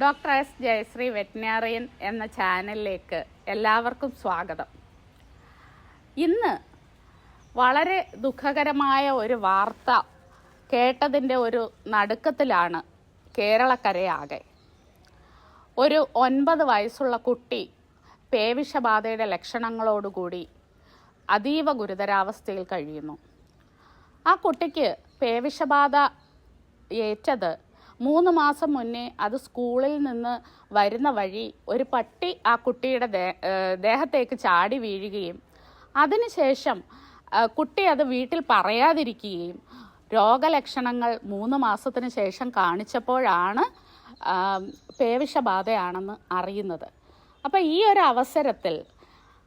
Doctor S Jayashree വെറ്റിനറിയൻ എന്ന ചാനലിലേക്ക് എല്ലാവർക്കും സ്വാഗതം. ഇന്ന് വളരെ ദുഃഖകരമായ ഒരു വാർത്ത കേട്ടതിന്റെ ഒരു നടുക്കത്തിലാണ് കേരളക്കരയാകെ. ഒരു ഒൻപത് വയസ്സുള്ള കുട്ടി പേവിഷബാധയുടെ ലക്ഷണങ്ങളോടുകൂടി അതീവ ഗുരുതരാവസ്ഥയിൽ കഴിയുന്നു. ആ കുട്ടിക്ക് പേവിഷബാധ ഏറ്റത് മൂന്ന് മാസം മുന്നേ അത് സ്കൂളിൽ നിന്ന് വരുന്ന വഴി ഒരു പട്ടി ആ കുട്ടിയുടെ ദേഹത്തേക്ക് ചാടി വീഴുകയും അതിനുശേഷം കുട്ടി അത് വീട്ടിൽ പറയാതിരിക്കുകയും രോഗലക്ഷണങ്ങൾ മൂന്ന് മാസത്തിന് ശേഷം കാണിച്ചപ്പോഴാണ് പേവിഷബാധയാണെന്ന് അറിയുന്നത്. അപ്പോൾ ഈ ഒരു അവസരത്തിൽ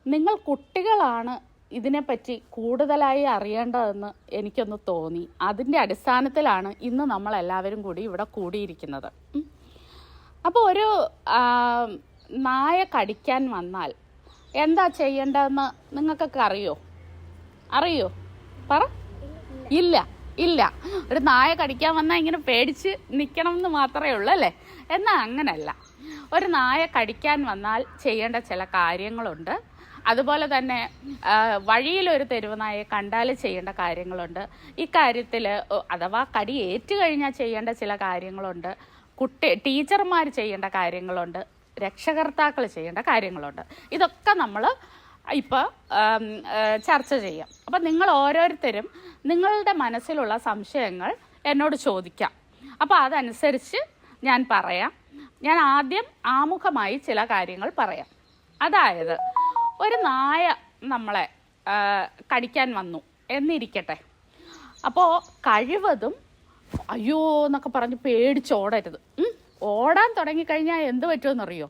നിങ്ങൾ കുട്ടികളാണ് ഇതിനെപ്പറ്റി കൂടുതലായി അറിയേണ്ടതെന്ന് എനിക്കൊന്ന് തോന്നി. അതിന്റെ അടിസ്ഥാനത്തിലാണ് ഇന്ന് നമ്മൾ എല്ലാവരും കൂടി ഇവിടെ കൂടിയിരിക്കുന്നത്. അപ്പോൾ ഒരു നായ കടിക്കാൻ വന്നാൽ എന്താ ചെയ്യേണ്ടതെന്ന് നിങ്ങൾക്കൊക്കെ അറിയോ? അറിയോ? പറ. ഇല്ല ഇല്ല. ഒരു നായ കടിക്കാൻ വന്നാൽ ഇങ്ങനെ പേടിച്ച് നിൽക്കണം എന്ന് മാത്രമേ ഉള്ളൂ അല്ലേ? എന്നാൽ അങ്ങനല്ല. ഒരു നായ കടിക്കാൻ വന്നാൽ ചെയ്യേണ്ട ചില കാര്യങ്ങളുണ്ട്. അതുപോലെ തന്നെ വഴിയിലൊരു തെരുവ് നായയെ കണ്ടാൽ ചെയ്യേണ്ട കാര്യങ്ങളുണ്ട്. ഇക്കാര്യത്തിൽ അഥവാ കടി ഏറ്റു കഴിഞ്ഞാൽ ചെയ്യേണ്ട ചില കാര്യങ്ങളുണ്ട്. കുട്ടി ടീച്ചർമാർ ചെയ്യേണ്ട കാര്യങ്ങളുണ്ട്. രക്ഷകർത്താക്കൾ ചെയ്യേണ്ട കാര്യങ്ങളുണ്ട്. ഇതൊക്കെ നമ്മൾ ഇപ്പോൾ ചർച്ച ചെയ്യാം. അപ്പം നിങ്ങൾ ഓരോരുത്തരും നിങ്ങളുടെ മനസ്സിലുള്ള സംശയങ്ങൾ എന്നോട് ചോദിക്കാം. അപ്പോൾ അതനുസരിച്ച് ഞാൻ പറയാം. ഞാൻ ആദ്യം ആമുഖമായി ചില കാര്യങ്ങൾ പറയാം. അതായത് ഒരു നായ നമ്മളെ കടിക്കാൻ വന്നു എന്നിരിക്കട്ടെ. അപ്പോൾ കഴിവതും അയ്യോ എന്നൊക്കെ പറഞ്ഞ് പേടിച്ച് ഓടരുത്. ഓടാൻ തുടങ്ങിക്കഴിഞ്ഞാൽ എന്ത് പറ്റുമെന്നറിയോ?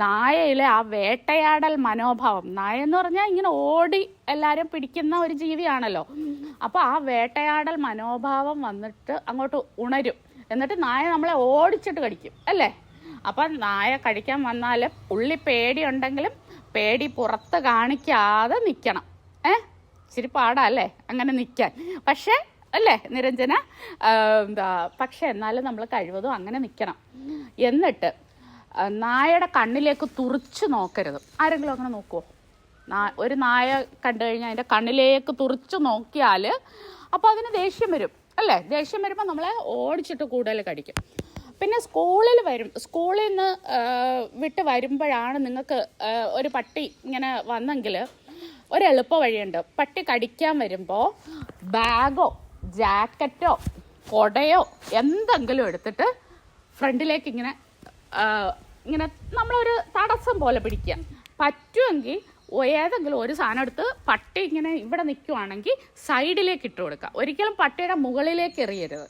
നായയിലെ ആ വേട്ടയാടൽ മനോഭാവം. നായ എന്ന് പറഞ്ഞാൽ ഇങ്ങനെ ഓടി എല്ലാവരും പിടിക്കുന്ന ഒരു ജീവിയാണല്ലോ. അപ്പോൾ ആ വേട്ടയാടൽ മനോഭാവം വന്നിട്ട് അങ്ങോട്ട് ഉണരും. എന്നിട്ട് നായ നമ്മളെ ഓടിച്ചിട്ട് കടിക്കും അല്ലേ? അപ്പം നായ കടിക്കാൻ വന്നാൽ ഉള്ളി പേടിയുണ്ടെങ്കിലും പേടി പുറത്ത് കാണിക്കാതെ നിൽക്കണം ഏ? ഇച്ചിരി പാടാ അല്ലേ? അങ്ങനെ നിൽക്കാൻ പക്ഷേ അല്ലേ നിരഞ്ജന? എന്താ പക്ഷെ എന്നാലും നമ്മൾ കഴിവതും അങ്ങനെ നിൽക്കണം എന്നിട്ട് നായയുടെ കണ്ണിലേക്ക് തുറിച്ച് നോക്കരുത്. ആരെങ്കിലും അങ്ങനെ നോക്കുമോ നാ ഒരു നായ കണ്ടു കഴിഞ്ഞാൽ അതിന്റെ കണ്ണിലേക്ക് തുറിച്ച് നോക്കിയാൽ അപ്പോൾ അതിന് ദേഷ്യം വരും. അല്ലേ? ദേഷ്യം വരുമ്പോൾ നമ്മളെ ഓടിച്ചിട്ട് കൂടുതൽ കടിക്കും. പിന്നെ സ്കൂളിൽ വരും സ്കൂളിൽ നിന്ന് വിട്ട് വരുമ്പോഴാണ് നിങ്ങൾക്ക് ഒരു പട്ടി ഇങ്ങനെ വന്നെങ്കിൽ ഒരു എളുപ്പ വഴിയുണ്ട്. പട്ടി കടിക്കാൻ വരുമ്പോൾ ബാഗോ ജാക്കറ്റോ കൊടയോ എന്തെങ്കിലും എടുത്തിട്ട് ഫ്രണ്ടിലേക്ക് ഇങ്ങനെ ഇങ്ങനെ നമ്മളൊരു തടസ്സം പോലെ പിടിക്കുക. പറ്റുമെങ്കിൽ ഏതെങ്കിലും ഒരു സാധനം എടുത്ത് പട്ടി ഇങ്ങനെ ഇവിടെ നിൽക്കുവാണെങ്കിൽ സൈഡിലേക്ക് ഇട്ട് കൊടുക്കുക. ഒരിക്കലും പട്ടിയുടെ മുകളിലേക്ക് എറിയരുത്.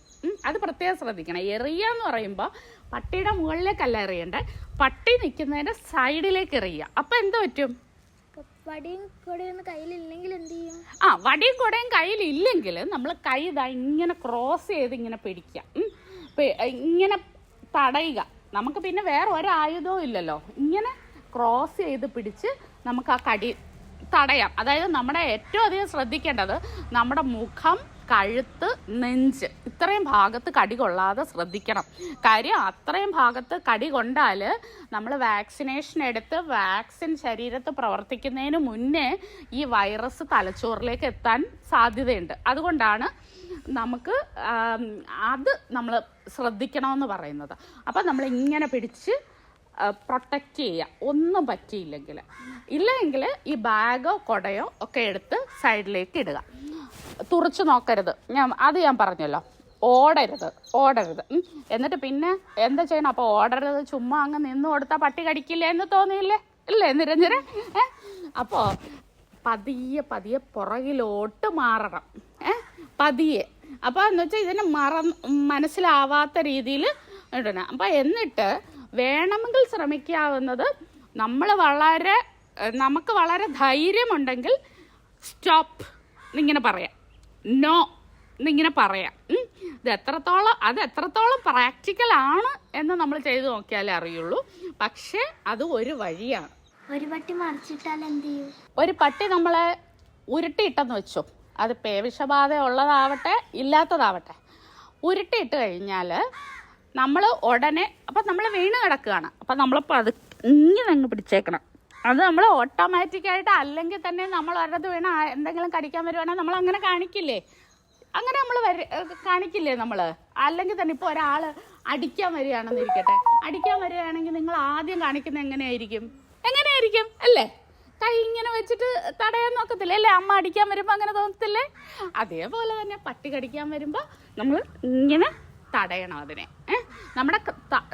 അത് പ്രത്യേകം ശ്രദ്ധിക്കണം. എറിയുക എന്ന് പറയുമ്പോൾ പട്ടിയുടെ മുകളിലേക്കല്ല എറിയണ്ടേ. പട്ടി നിൽക്കുന്നതിന്റെ സൈഡിലേക്ക് എറിയുക. അപ്പം എന്ത് പറ്റും? വടിയും കൊടയും കയ്യിലില്ലെങ്കിൽ എന്ത് ചെയ്യും? ആ വടിയും കൊടയും കയ്യിലില്ലെങ്കിൽ നമ്മൾ കൈ ഇതാ ഇങ്ങനെ ക്രോസ് ചെയ്ത് ഇങ്ങനെ പിടിക്കുക. ഇങ്ങനെ തടയുക. നമുക്ക് പിന്നെ വേറെ ഒരായുധവും ഇല്ലല്ലോ. ഇങ്ങനെ ക്രോസ് ചെയ്ത് പിടിച്ച് നമുക്ക് ആ കടി തടയാം. അതായത് നമ്മുടെ ഏറ്റവും അധികം ശ്രദ്ധിക്കേണ്ടത് നമ്മുടെ മുഖം കഴുത്ത് നെഞ്ച്. ഇത്രയും ഭാഗത്ത് കടി കൊള്ളാതെ ശ്രദ്ധിക്കണം. കാര്യം അത്രയും ഭാഗത്ത് കടി കൊണ്ടാൽ നമ്മൾ വാക്സിനേഷൻ എടുത്ത് വാക്സിൻ ശരീരത്ത് പ്രവർത്തിക്കുന്നതിന് മുന്നേ ഈ വൈറസ് തലച്ചോറിലേക്ക് എത്താൻ സാധ്യതയുണ്ട്. അതുകൊണ്ടാണ് നമുക്ക് അത് നമ്മൾ ശ്രദ്ധിക്കണമെന്ന് പറയുന്നത്. അപ്പം നമ്മൾ ഇങ്ങനെ പിടിച്ച് പ്രൊട്ടക്റ്റ് ചെയ്യുക ഒന്നും പറ്റിയില്ലെങ്കിൽ. ഇല്ലെങ്കിൽ ഈ ബാഗോ കൊടയോ ഒക്കെ എടുത്ത് സൈഡിലേക്ക് ഇടുക. തുറച്ചു നോക്കരുത്. ഞാൻ അത് ഞാൻ പറഞ്ഞല്ലോ. ഓടരുത്. ഓടരുത്. എന്നിട്ട് പിന്നെ എന്താ ചെയ്യണം? അപ്പോൾ ഓടരുത്. ചുമ്മാ അങ്ങ് നിന്ന് കൊടുത്താൽ പട്ടി കടിക്കില്ല എന്ന് തോന്നിയില്ലേ? ഇല്ലേ? നിരഞ്ജന അപ്പോൾ പതിയെ പതിയെ പുറകിലോട്ട് മാറണം. ഏ? പതിയെ. അപ്പോൾ എന്ന് വെച്ചാൽ ഇതിന് മറ മനസ്സിലാവാത്ത രീതിയിൽ ഇടണം. അപ്പോൾ എന്നിട്ട് വേണമെങ്കിൽ ശ്രമിക്കാവുന്നത് നമ്മൾ വളരെ നമുക്ക് വളരെ ധൈര്യമുണ്ടെങ്കിൽ സ്റ്റോപ്പ് എന്നിങ്ങനെ പറയാം. നോ എന്നിങ്ങനെ പറയാം. ഇത് എത്രത്തോളം അത് എത്രത്തോളം പ്രാക്ടിക്കൽ ആണ് എന്ന് നമ്മൾ ചെയ്ത് നോക്കിയാലേ അറിയുള്ളൂ. പക്ഷേ അത് ഒരു വഴിയാണ്. ഒരു പട്ടി മറിച്ചിട്ടാൽ എന്ത് ചെയ്യും? ഒരു പട്ടി നമ്മളെ ഉരുട്ടിയിട്ടെന്ന് വെച്ചു. അത് പേവിഷബാധ ഉള്ളതാവട്ടെ ഇല്ലാത്തതാവട്ടെ. ഉരുട്ടിയിട്ട് കഴിഞ്ഞാൽ നമ്മൾ ഉടനെ അപ്പം നമ്മൾ വീണ് കിടക്കുകയാണ്. അപ്പം നമ്മളിപ്പോൾ അത് ഇങ്ങനെ അങ്ങ് പിടിച്ചേക്കണം. അത് നമ്മൾ ഓട്ടോമാറ്റിക്കായിട്ട് അല്ലെങ്കിൽ തന്നെ നമ്മൾ ഒരിടത്ത് വീണ എന്തെങ്കിലും കടിക്കാൻ വരുവാണെങ്കിൽ നമ്മൾ അങ്ങനെ കാണിക്കില്ലേ? അങ്ങനെ നമ്മൾ കാണിക്കില്ലേ നമ്മൾ അല്ലെങ്കിൽ തന്നെ ഇപ്പോൾ ഒരാൾ അടിക്കാൻ വരികയാണെന്ന് ഇരിക്കട്ടെ. അടിക്കാൻ വരികയാണെങ്കിൽ നിങ്ങൾ ആദ്യം കാണിക്കുന്നത് എങ്ങനെയായിരിക്കും? എങ്ങനെയായിരിക്കും? അല്ലേ? കൈ ഇങ്ങനെ വെച്ചിട്ട് തടയാൻ നോക്കത്തില്ലേ? അല്ലേ? അമ്മ അടിക്കാൻ വരുമ്പോൾ അങ്ങനെ തോന്നത്തില്ലേ? അതേപോലെ തന്നെ പട്ടി കടിക്കാൻ വരുമ്പോൾ നമ്മൾ ഇങ്ങനെ തടയണം അതിനെ. നമ്മുടെ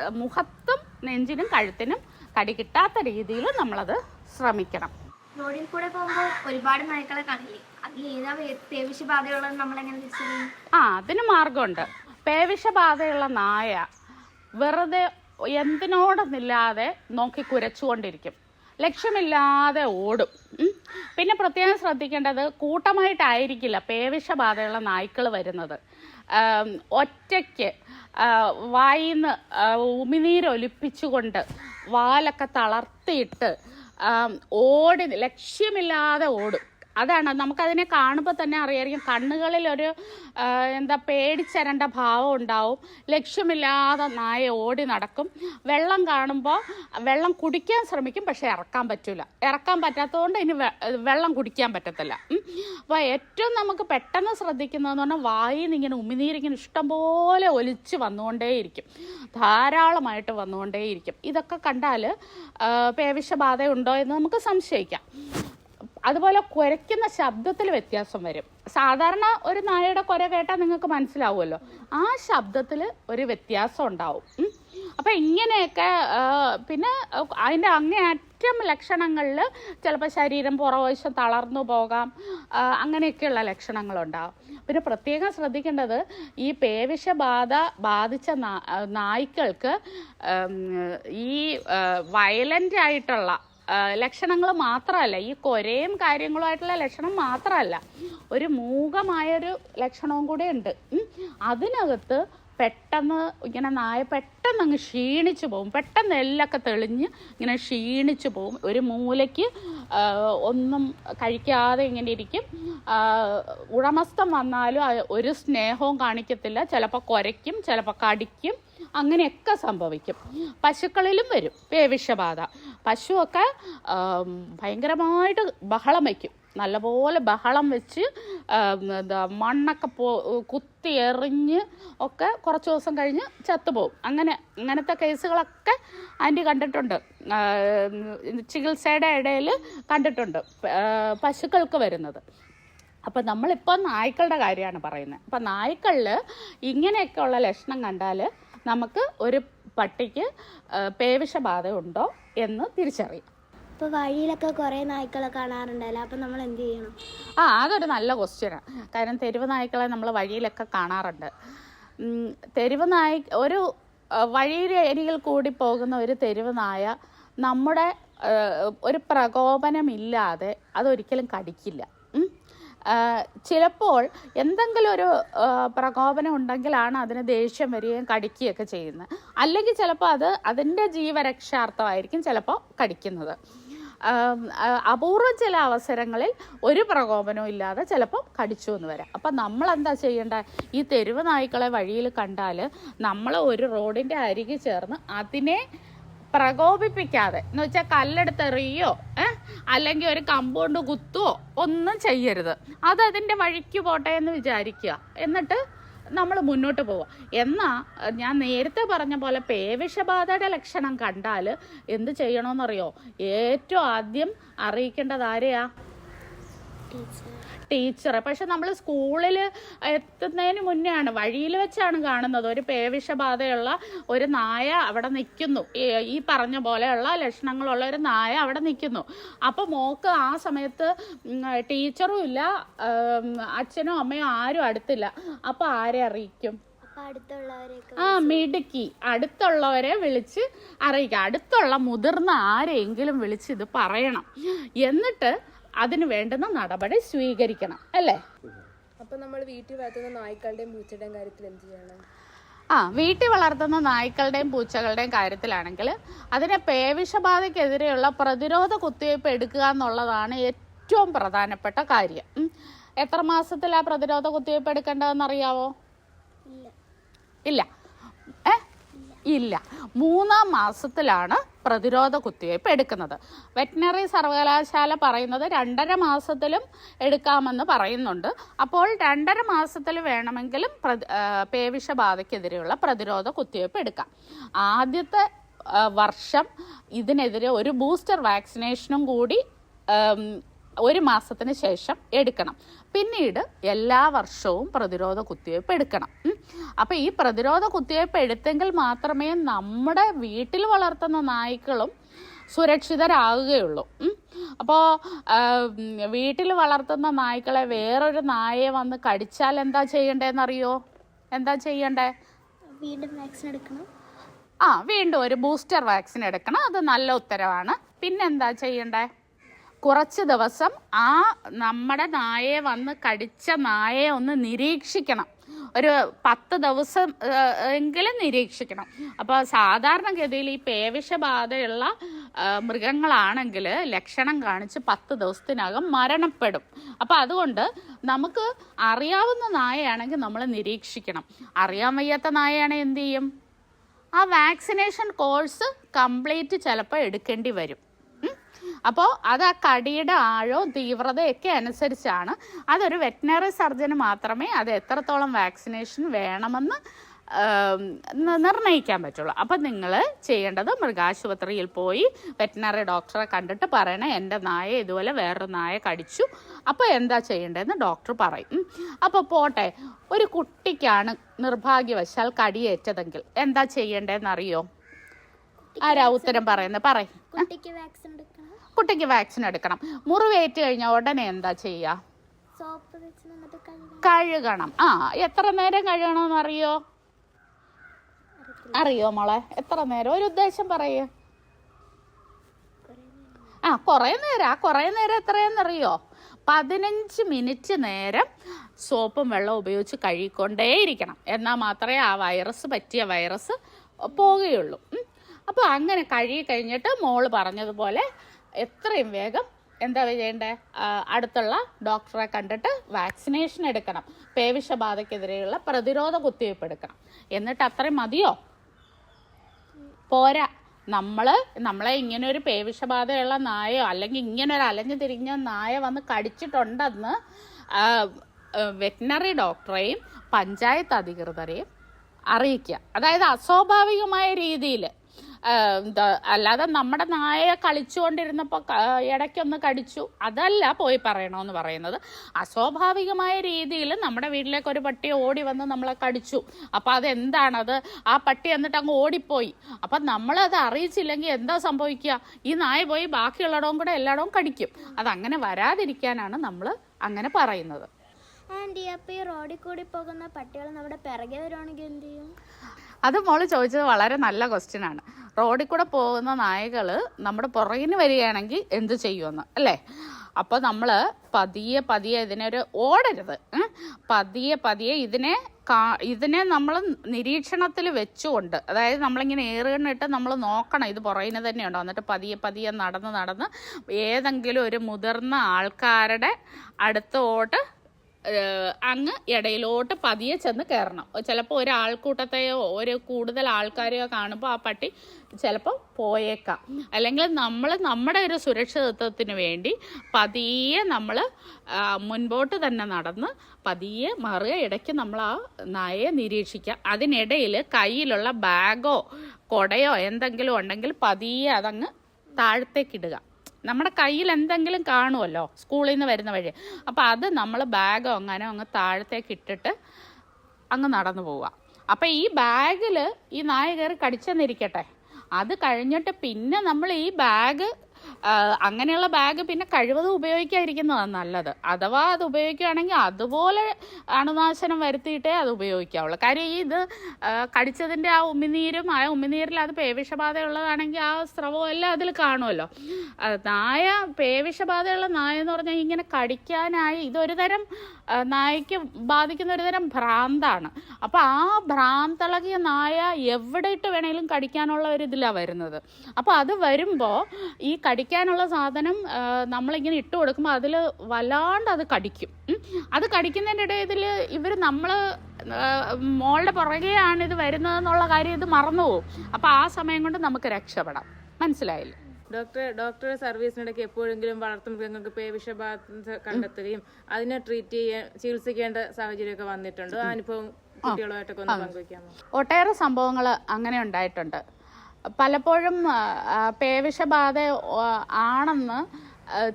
മുഖത്തും നെഞ്ചിനും കഴുത്തിനും കടി കിട്ടാത്ത രീതിയിൽ നമ്മളത് ശ്രമിക്കണം. റോഡിൽ കൂടെ പോകുമ്പോൾ ഒരുപാട് നായ്ക്കളെ കാണില്ലേ? അതിൽ ഏതാ വേ- പേവിഷബാധയുള്ളത് നമ്മളെങ്ങനെ തിരിച്ചറിയും? ആ അതിന് മാർഗമുണ്ട്. പേവിഷബാധയുള്ള നായ വെറുതെ എന്തിനോടൊന്നില്ലാതെ നോക്കി കുരച്ചുകൊണ്ടിരിക്കും. ലക്ഷ്യമില്ലാതെ ഓടും. പിന്നെ പ്രത്യേകം ശ്രദ്ധിക്കേണ്ടത് കൂട്ടമായിട്ടായിരിക്കില്ല പേവിഷബാധയുള്ള നായ്ക്കൾ വരുന്നത്. ഒറ്റയ്ക്ക് വായിന്ന് ഉമിനീരൊലിപ്പിച്ചുകൊണ്ട് വാലൊക്കെ തളർത്തിയിട്ട് ഓടി ലക്ഷ്യമില്ലാതെ ഓടും. അതാണ്. നമുക്കതിനെ കാണുമ്പോൾ തന്നെ അറിയായിരിക്കും. കണ്ണുകളിൽ ഒരു എന്താ പേടിച്ചരണ്ട ഭാവം ഉണ്ടാവും. ലക്ഷ്യമില്ലാതെ നായ ഓടി നടക്കും. വെള്ളം കാണുമ്പോൾ വെള്ളം കുടിക്കാൻ ശ്രമിക്കും പക്ഷെ ഇറക്കാൻ പറ്റില്ല ഇറക്കാൻ പറ്റാത്തതുകൊണ്ട് ഇനി വെള്ളം കുടിക്കാൻ പറ്റത്തില്ല. അപ്പോൾ ഏറ്റവും നമുക്ക് പെട്ടെന്ന് ശ്രദ്ധിക്കുന്നതെന്ന് പറഞ്ഞാൽ വായിൽ നിന്ന് ഇങ്ങനെ ഉമിനീരിങ്ങനെ ഇഷ്ടംപോലെ ഒലിച്ച് വന്നുകൊണ്ടേയിരിക്കും. ധാരാളമായിട്ട് വന്നുകൊണ്ടേയിരിക്കും. ഇതൊക്കെ കണ്ടാൽ പേവിഷബാധ ഉണ്ടോ എന്ന് നമുക്ക് സംശയിക്കാം. അതുപോലെ കുരയ്ക്കുന്ന ശബ്ദത്തിൽ വ്യത്യാസം വരും. സാധാരണ ഒരു നായയുടെ കുര കേട്ടാൽ നിങ്ങൾക്ക് മനസ്സിലാവുമല്ലോ. ആ ശബ്ദത്തിൽ ഒരു വ്യത്യാസം ഉണ്ടാവും. അപ്പം ഇങ്ങനെയൊക്കെ പിന്നെ അതിന്റെ അങ്ങേയറ്റം ലക്ഷണങ്ങളിൽ ചിലപ്പോൾ ശരീരം പുറവശം തളർന്നു പോകാം. അങ്ങനെയൊക്കെയുള്ള ലക്ഷണങ്ങളുണ്ടാവും. പിന്നെ പ്രത്യേകം ശ്രദ്ധിക്കേണ്ടത് ഈ പേവിഷബാധ ബാധിച്ച നായ്ക്കൾക്ക് ഈ വയലന്റ് ആയിട്ടുള്ള ലക്ഷണങ്ങൾ മാത്രമല്ല ഈ കൊരയും കാര്യങ്ങളുമായിട്ടുള്ള ലക്ഷണം മാത്രമല്ല ഒരു മൂകമായൊരു ലക്ഷണവും കൂടെ ഉണ്ട്. അതിനകത്ത് പെട്ടെന്ന് ഇങ്ങനെ നായ പെട്ടെന്ന് അങ്ങ് ക്ഷീണിച്ചു പോകും. പെട്ടെന്ന് എല്ലൊക്കെ തെളിഞ്ഞ് ഇങ്ങനെ ക്ഷീണിച്ചു പോകും. ഒരു മൂലയ്ക്ക് ഒന്നും കഴിക്കാതെ ഇങ്ങനെ ഇരിക്കും. ഉടമസ്ഥം വന്നാലും ഒരു സ്നേഹവും കാണിക്കത്തില്ല. ചിലപ്പോൾ കുരയ്ക്കും ചിലപ്പോൾ കടിക്കും. അങ്ങനെയൊക്കെ സംഭവിക്കും. പശുക്കളിലും വരും. പേവിഷബാധ പശുവൊക്കെ ഭയങ്കരമായിട്ട് ബഹളം വയ്ക്കും നല്ലപോലെ ബഹളം വെച്ച് എന്താ മണ്ണൊക്കെ പോ കുത്തി എറിഞ്ഞ് ഒക്കെ കുറച്ച് ദിവസം കഴിഞ്ഞ് ചത്തുപോകും. അങ്ങനെ ഇങ്ങനത്തെ കേസുകളൊക്കെ ആന്റി കണ്ടിട്ടുണ്ട്. ചികിത്സയുടെ ഇടയിൽ കണ്ടിട്ടുണ്ട് പശുക്കൾക്ക് വരുന്നത്. അപ്പം നമ്മളിപ്പോൾ നായ്ക്കളുടെ കാര്യമാണ് പറയുന്നത്. അപ്പം നായ്ക്കളിൽ ഇങ്ങനെയൊക്കെയുള്ള ലക്ഷണം കണ്ടാൽ നമുക്ക് ഒരു പട്ടിക്ക് പേവിഷബാധ ഉണ്ടോ എന്ന് തിരിച്ചറിയാം. ഇപ്പോൾ വഴിയിലൊക്കെ കുറേ നായ്ക്കളെ കാണാറുണ്ടല്ലോ അപ്പം നമ്മൾ എന്ത് ചെയ്യണം? ആ അതൊരു നല്ല ക്വസ്റ്റ്യനാണ് കാരണം തെരുവ് നായ്ക്കളെ നമ്മൾ വഴിയിലൊക്കെ കാണാറുണ്ട്. തെരുവ് നായ ഒരു ആ, അരികിൽ കൂടി പോകുന്ന ഒരു തെരുവ് നായ നമ്മുടെ ഒരു പ്രകോപനമില്ലാതെ അതൊരിക്കലും കടിക്കില്ല. ചിലപ്പോൾ എന്തെങ്കിലും ഒരു പ്രകോപനം ഉണ്ടെങ്കിലാണ് അതിന് ദേഷ്യം വരികയും കടിക്കുകയൊക്കെ ചെയ്യുന്നത്. അല്ലെങ്കിൽ ചിലപ്പോൾ അത് അതിന്റെ ജീവരക്ഷാർത്ഥമായിരിക്കും ചിലപ്പോൾ കടിക്കുന്നത്. അപൂർവ ചില അവസരങ്ങളിൽ ഒരു പ്രകോപനവും ഇല്ലാതെ ചിലപ്പം കടിച്ചു എന്ന് വരാം. അപ്പം നമ്മൾ എന്താ ചെയ്യേണ്ടത്? ഈ തെരുവ് നായ്ക്കളെ വഴിയിൽ കണ്ടാൽ നമ്മൾ ഒരു റോഡിന്റെ അരികിൽ ചേർന്ന് അതിനെ പ്രകോപിപ്പിക്കാതെ. എന്ന് വെച്ചാൽ കല്ലെടുത്തെറിയോ ഏഹ് അല്ലെങ്കിൽ ഒരു കമ്പൗണ്ട് കുത്തുവോ ഒന്നും ചെയ്യരുത്. അത് അതിന്റെ വഴിക്ക് പോട്ടെ എന്ന് വിചാരിക്കുക. എന്നിട്ട് നമ്മൾ മുന്നോട്ട് പോവുക. എന്നാൽ ഞാൻ നേരത്തെ പറഞ്ഞ പോലെ പേവിഷബാധയുടെ ലക്ഷണം കണ്ടാൽ എന്ത് ചെയ്യണമെന്നറിയോ ഏറ്റവും ആദ്യം അറിയിക്കേണ്ടത് ആരെയാ? ടീച്ചറെ പക്ഷെ നമ്മൾ സ്കൂളിൽ എത്തുന്നതിന് മുന്നേ ആണ് വഴിയിൽ വെച്ചാണ് കാണുന്നത്. ഒരു പേവിഷബാധയുള്ള ഒരു നായ അവിടെ നിൽക്കുന്നു. ഈ- പറഞ്ഞ പോലെയുള്ള ലക്ഷണങ്ങളുള്ള ഒരു നായ അവിടെ നിൽക്കുന്നു. അപ്പോൾ മോക്ക് ആ സമയത്ത് ടീച്ചറും ഇല്ല അച്ഛനും അമ്മയോ ആരും അടുത്തില്ല. അപ്പോൾ ആരെ അറിയിക്കും? ആ മിടുക്കി. അടുത്തുള്ളവരെ വിളിച്ച് അറിയിക്കുക അടുത്തുള്ള മുതിർന്ന ആരെങ്കിലും വിളിച്ച് ഇത് പറയണം. എന്നിട്ട് അതിന് വേണ്ടുന്ന നടപടി സ്വീകരിക്കണം അല്ലേ? അപ്പൊ നമ്മൾ വീട്ടിൽ വളർത്തുന്ന നായ്ക്കളുടെയും പൂച്ചയുടെയും കാര്യത്തിൽ എന്ത് ചെയ്യണം? ആ വീട്ടിൽ വളർത്തുന്ന നായ്ക്കളുടെയും പൂച്ചകളുടെയും കാര്യത്തിലാണെങ്കിൽ അതിനെ പേവിഷബാധക്കെതിരെയുള്ള പ്രതിരോധ കുത്തിവയ്പ് എടുക്കുക എന്നുള്ളതാണ് ഏറ്റവും പ്രധാനപ്പെട്ട കാര്യം. എത്ര മാസത്തിലാ പ്രതിരോധ കുത്തിവയ്പ് എടുക്കേണ്ടതെന്ന് അറിയാവോ ഇല്ല. ഇല്ല. ഏ? ഇല്ല. മൂന്നാം മാസത്തിലാണ് പ്രതിരോധ കുത്തിവയ്പ് എടുക്കുന്നത്. വെറ്റിനറി സർവകലാശാല പറയുന്നത് രണ്ടര മാസത്തിലും എടുക്കാമെന്ന് പറയുന്നുണ്ട്. അപ്പോൾ രണ്ടര മാസത്തിൽ വേണമെങ്കിലും പേവിഷബാധയ്ക്കെതിരെയുള്ള പ്രതിരോധ കുത്തിവയ്പ് എടുക്കാം. ആദ്യത്തെ വർഷം ഇതിനെതിരെ ഒരു ബൂസ്റ്റർ വാക്സിനേഷനും കൂടി ഒരു മാസത്തിന് ശേഷം എടുക്കണം. പിന്നീട് എല്ലാ വർഷവും പ്രതിരോധ കുത്തിവയ്പ് എടുക്കണം. അപ്പോൾ ഈ പ്രതിരോധ കുത്തിവയ്പ് എടുത്തെങ്കിൽ മാത്രമേ നമ്മുടെ വീട്ടിൽ വളർത്തുന്ന നായ്ക്കളും സുരക്ഷിതരാകുകയുള്ളൂ. അപ്പോൾ വീട്ടിൽ വളർത്തുന്ന നായ്ക്കളെ വേറൊരു നായയെ വന്ന് കടിച്ചാൽ എന്താ ചെയ്യണ്ടേന്നറിയോ എന്താ ചെയ്യണ്ടേ? വീണ്ടും വാക്സിൻ എടുക്കണം. ആ വീണ്ടും ഒരു ബൂസ്റ്റർ വാക്സിൻ എടുക്കണം. അത് നല്ല ഉത്തരവാണ്. പിന്നെന്താ ചെയ്യണ്ടേ? കുറച്ച് ദിവസം ആ നമ്മുടെ നായയെ വന്ന് കടിച്ച നായയെ ഒന്ന് നിരീക്ഷിക്കണം. ഒരു പത്ത് ദിവസം എങ്കിലും നിരീക്ഷിക്കണം. അപ്പോൾ സാധാരണഗതിയിൽ ഈ പേവിഷബാധയുള്ള മൃഗങ്ങളാണെങ്കിൽ ലക്ഷണം കാണിച്ച് പത്ത് ദിവസത്തിനകം മരണപ്പെടും. അപ്പോൾ അതുകൊണ്ട് നമുക്ക് അറിയാവുന്ന നായയാണെങ്കിൽ നമ്മൾ നിരീക്ഷിക്കണം. അറിയാൻ വയ്യാത്ത നായയാണെങ്കിൽ എന്ത് ചെയ്യും? ആ വാക്സിനേഷൻ കോഴ്സ് കംപ്ലീറ്റ് ചിലപ്പോൾ എടുക്കേണ്ടി വരും. അപ്പോൾ അത് ആ കടിയുടെ ആഴവും തീവ്രതയൊക്കെ അനുസരിച്ചാണ്. അതൊരു വെറ്റിനറി സർജന് മാത്രമേ അത് എത്രത്തോളം വാക്സിനേഷൻ വേണമെന്ന് നിർണയിക്കാൻ പറ്റുള്ളൂ. അപ്പം നിങ്ങൾ ചെയ്യേണ്ടത് മൃഗാശുപത്രിയിൽ പോയി വെറ്റിനറി ഡോക്ടറെ കണ്ടിട്ട് പറയണേ എന്റെ നായ ഇതുപോലെ വേറൊരു നായ കടിച്ചു. അപ്പോൾ എന്താ ചെയ്യേണ്ടതെന്ന് ഡോക്ടർ പറയും. അപ്പോൾ പോട്ടെ ഒരു കുട്ടിക്കാണ് നിർഭാഗ്യവശാൽ കടിയേറ്റതെങ്കിൽ എന്താ ചെയ്യേണ്ടതെന്ന് അറിയോ ആരാ ഉത്തരം പറയുന്നത്? പറയും. കുട്ടിക്ക് വാക്സിൻ എടുക്കണം. മുറിവേറ്റ് കഴിഞ്ഞാൽ ഉടനെ എന്താ ചെയ്യുക കഴുകണം കഴുകണം. ആ എത്ര നേരം കഴുകണമെന്ന് അറിയോ അറിയോ മോളെ? എത്ര നേരം? ഒരു ഉദ്ദേശം പറയേ. ആ കുറേ നേരം. ആ കുറേ നേരം എത്രയെന്നറിയോ പതിനഞ്ച് മിനിറ്റ് നേരം സോപ്പും വെള്ളവും ഉപയോഗിച്ച് കഴുകിക്കൊണ്ടേയിരിക്കണം. എന്നാൽ മാത്രമേ ആ വൈറസ് പറ്റിയ വൈറസ് പോവുകയുള്ളൂ. അപ്പോൾ അങ്ങനെ കഴുകി കഴിഞ്ഞിട്ട് മോൾ പറഞ്ഞതുപോലെ എത്രയും വേഗം എന്താ ചെയ്യേണ്ടത് അടുത്തുള്ള ഡോക്ടറെ കണ്ടിട്ട് വാക്സിനേഷൻ എടുക്കണം. പേവിഷബാധക്കെതിരെയുള്ള പ്രതിരോധ കുത്തിവയ്പ്പ് എടുക്കണം എന്നിട്ട് അത്രയും മതിയോ? പോരാ. നമ്മൾ നമ്മളെ ഇങ്ങനെ ഒരു പേവിഷബാധയുള്ള നായോ അല്ലെങ്കിൽ ഇങ്ങനെ ഒരു അലഞ്ഞു തിരിഞ്ഞ നായ വന്ന് കടിച്ചിട്ടുണ്ടെന്ന് വെറ്റിനറി ഡോക്ടറെയും പഞ്ചായത്ത് അധികൃതരെയും അറിയിക്കുക. അതായത് അസ്വാഭാവികമായ രീതിയിൽ എന്താ അല്ലാതെ നമ്മുടെ നായ കളിച്ചുകൊണ്ടിരുന്നപ്പോൾ ഇടയ്ക്കൊന്ന് കടിച്ചു. അതല്ല പോയി പറയണമെന്ന് പറയുന്നത്. അസ്വാഭാവികമായ രീതിയിൽ നമ്മുടെ വീട്ടിലേക്ക് ഒരു പട്ടി ഓടി വന്ന് നമ്മളെ കടിച്ചു. അപ്പോൾ അതെന്താണത്? ആ പട്ടി എന്നിട്ട് അങ്ങ് ഓടിപ്പോയി. അപ്പം നമ്മളത് അറിയിച്ചില്ലെങ്കിൽ എന്താ സംഭവിക്കുക? ഈ നായ പോയി ബാക്കിയുള്ളിടവും കൂടെ എല്ലായിടവും കടിക്കും. അതങ്ങനെ വരാതിരിക്കാനാണ് നമ്മൾ അങ്ങനെ പറയുന്നത്. ആന്റി അപ്പോൾ ഈ റോഡിൽ കൂടി പോകുന്ന പട്ടികൾ നമ്മുടെ പിറകെ വരുവാണെങ്കിൽ എന്ത് ചെയ്യും? അത് മോൾ ചോദിച്ചത് വളരെ നല്ല ക്വസ്റ്റ്യൻ ആണ്. റോഡിൽ കൂടെ പോകുന്ന നായകൾ നമ്മുടെ പുറകിന് വരികയാണെങ്കിൽ എന്ത് ചെയ്യുമെന്ന് അല്ലേ? അപ്പോൾ നമ്മൾ പതിയെ പതിയെ ഇതിനൊരു ഓടരുത്. പതിയെ പതിയെ ഇതിനെ കാ ഇതിനെ നമ്മൾ നിരീക്ഷണത്തിൽ വെച്ചുകൊണ്ട് അതായത് നമ്മളിങ്ങനെ ഏറുകണ്ണിട്ട് നമ്മൾ നോക്കണം ഇത് പുറകിന് തന്നെയുണ്ടോ. എന്നിട്ട് പതിയെ പതിയെ നടന്ന് നടന്ന് ഏതെങ്കിലും ഒരു മുതിർന്ന ആൾക്കാരുടെ അടുത്തോട്ട് അങ്ങ് ഇടയിലോട്ട് പതിയെ ചെന്ന് കയറണം. ചിലപ്പോൾ ഒരു ആൾക്കൂട്ടത്തെയോ ഒരു കൂടുതൽ ആൾക്കാരെയോ കാണുമ്പോൾ ആ പട്ടി ചിലപ്പോൾ പോയേക്കാം. അല്ലെങ്കിൽ നമ്മൾ നമ്മുടെ ഒരു സുരക്ഷിതത്വത്തിന് വേണ്ടി പതിയെ നമ്മൾ മുൻപോട്ട് തന്നെ നടന്ന് പതിയെ മറുക ഇടയ്ക്ക് നമ്മൾ ആ നായയെ നിരീക്ഷിക്കുക അതിനിടയിൽ കയ്യിലുള്ള ബാഗോ കൊടയോ എന്തെങ്കിലും ഉണ്ടെങ്കിൽ പതിയെ അതങ്ങ് താഴത്തേക്കിടുക നമ്മുടെ കയ്യിൽ എന്തെങ്കിലും കാണുമല്ലോ സ്കൂളിൽ നിന്ന് വരുന്ന വഴി. അപ്പോൾ അത് നമ്മൾ ബാഗോ അങ്ങനെ അങ്ങ് താഴത്തേക്ക് ഇട്ടിട്ട് അങ്ങ് നടന്നു പോവുക. അപ്പോൾ ഈ ബാഗിൽ ഈ നായ കയറി കടിച്ചെന്നിരിക്കട്ടെ. അത് കഴിഞ്ഞിട്ട് പിന്നെ നമ്മൾ ഈ ബാഗ് അങ്ങനെയുള്ള ബാഗ് പിന്നെ കഴിവതും ഉപയോഗിക്കാതിരിക്കുന്നതാണ് നല്ലത്. അഥവാ അത് ഉപയോഗിക്കുകയാണെങ്കിൽ അതുപോലെ അണുനാശനം വരുത്തിയിട്ടേ അത് ഉപയോഗിക്കാവുള്ളൂ. കാര്യം ഇത് കടിച്ചതിന്റെ ആ ഉമിനീരും ആ ഉമിനീരിൽ അത് പേവിഷബാധയുള്ളതാണെങ്കിൽ ആ സ്രവം എല്ലാം അതിൽ കാണുമല്ലോ. നായ പേവിഷബാധയുള്ള നായ എന്ന് പറഞ്ഞാൽ ഇങ്ങനെ കടിക്കാനായി ഇതൊരു തരം നായയ്ക്ക് ബാധിക്കുന്ന ഒരുതരം ഭ്രാന്താണ്. അപ്പോൾ ആ ഭ്രാന്തളകിയ നായ എവിടെ ഇട്ട് വേണേലും കടിക്കാനുള്ള ഒരു ഇതിലാണ് വരുന്നത്. അപ്പോൾ അത് വരുമ്പോൾ ഈ കടിക്കാനുള്ള സാധനം നമ്മളിങ്ങനെ ഇട്ട് കൊടുക്കുമ്പോൾ അതിൽ വല്ലാണ്ട് അത് കടിക്കും. അത് കടിക്കുന്നതിന്റെ ഇടയിൽ ഇവർ നമ്മൾ മോളുടെ പുറകെയാണ് ഇത് വരുന്നതെന്നുള്ള കാര്യം ഇത് മറന്നു പോകും അപ്പോൾ ആ സമയം കൊണ്ട് നമുക്ക് രക്ഷപ്പെടാം. മനസ്സിലായില്ലേ? ഡോക്ടർ ഡോക്ടറുടെ സർവീസിനിടയ്ക്ക് എപ്പോഴെങ്കിലും വളർത്തുമൃഗങ്ങൾക്ക് പേവിഷബാധ കണ്ടെത്തുകയും അതിനെ ട്രീറ്റ് ചെയ്യാൻ ചികിത്സിക്കേണ്ട സാഹചര്യമൊക്കെ വന്നിട്ടുണ്ട്. ആ അനുഭവം കുട്ടികളുമായിട്ടൊക്കെ ഒന്ന് പങ്കുവയ്ക്കാമോ ഒട്ടേറെ സംഭവങ്ങൾ അങ്ങനെ ഉണ്ടായിട്ടുണ്ട്. പലപ്പോഴും പേവിഷബാധ ആണെന്ന്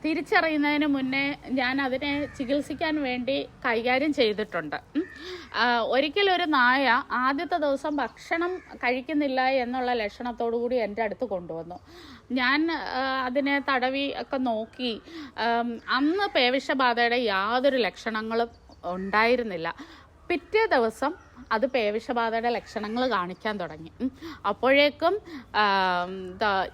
തിരിച്ചറിയുന്നതിന് മുന്നേ ഞാൻ അതിനെ ചികിത്സിക്കാൻ വേണ്ടി കൈകാര്യം ചെയ്തിട്ടുണ്ട്. ഒരിക്കലൊരു നായ ആദ്യത്തെ ദിവസം ഭക്ഷണം കഴിക്കുന്നില്ല എന്നുള്ള ലക്ഷണത്തോടു കൂടി എന്റെ അടുത്ത് കൊണ്ടുവന്നു. ഞാൻ അതിനെ തടവി ഒക്കെ നോക്കി. അന്ന് പേവിഷബാധയുടെ യാതൊരു ലക്ഷണങ്ങളും ഉണ്ടായിരുന്നില്ല. പിറ്റേ ദിവസം അത് പേവിഷബാധയുടെ ലക്ഷണങ്ങൾ കാണിക്കാൻ തുടങ്ങി. അപ്പോഴേക്കും